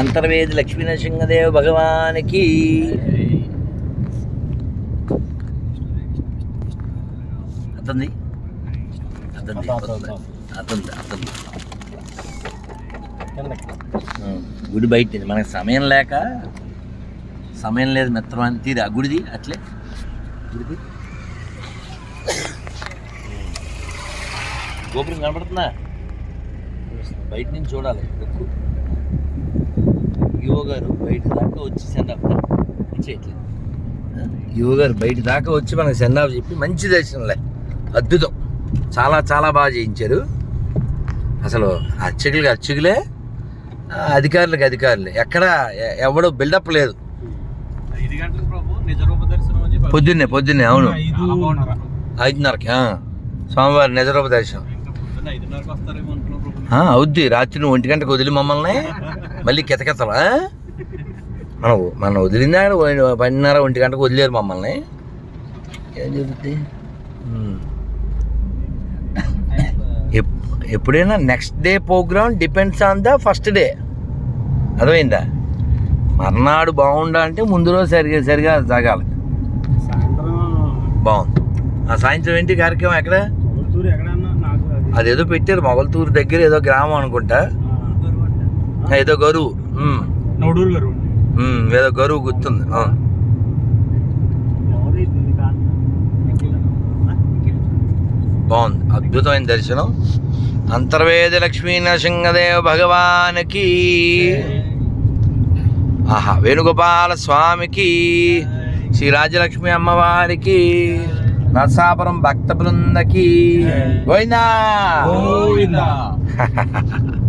అంతర్వేది లక్ష్మీనరసింహదేవ భగవానికి. అతంది అతంది అతంది అతంది గుడి బయట మనకి సమయం లేక సమయం లేదు మిత్రం అని. తీరు ఆ గుడిది? అట్లే? గుడిది? గోపురం కనపడుతుందా? బయట నుంచి చూడాలి. ఎక్కువ యువ గారు బయట దాకా వచ్చి సెండాఫ్ చేయట్లేదు యువ గారు బయట దాకా వచ్చి మనకి సెండాఫ్ చెప్పి మంచి దర్శనంలే అద్భుతం. చాలా చాలా బాగా చేయించారు. అసలు అర్చకులకి అర్చకులే అధికారులకు అధికారులే. ఎక్కడ ఎవడు బిల్డప్ లేదు. ఐదు గంటలకు ప్రభు నిజ రూప దర్శనం అని చెప్పి పొద్దున్నే పొద్దున్నే అవును. ఐదున్నరకి ఆ. స్వామివారి నిజరూప దర్శనం. అవుద్ది. రాత్రి నువ్వు ఒంటి గంటకు వదిలి మమ్మల్ని. మళ్ళీ కితకితలా? మనం మనం వదిలిందా పన్నెండున్నర ఒంటి గంటకు వదిలేరు మమ్మల్ని. ఏం జరుగుద్ది? ఎప్పుడైనా next day program depends on the first day. అర్థమైందా? మర్నాడు బాగుండా అంటే ముందు రోజు సరిగా సరిగా సాయంత్రం బాగుంది. ఆ సాయంత్రం ఏంటి కార్యక్రమం ఎక్కడ? అదేదో పెట్టారు మొగల్తూరు దగ్గర ఏదో గ్రామం అనుకుంటా. ఏదో గరువు. ఏదో గరువు గుర్తుంది. బాగుంది. అద్భుతమైన దర్శనం. అంతర్వేద లక్ష్మీ నరసింహదేవ భగవానికి. ఆహా వేణుగోపాల స్వామికి శ్రీ రాజలక్ష్మి అమ్మవారికి. నరసాపురం భక్త బృందకి గోవిందా.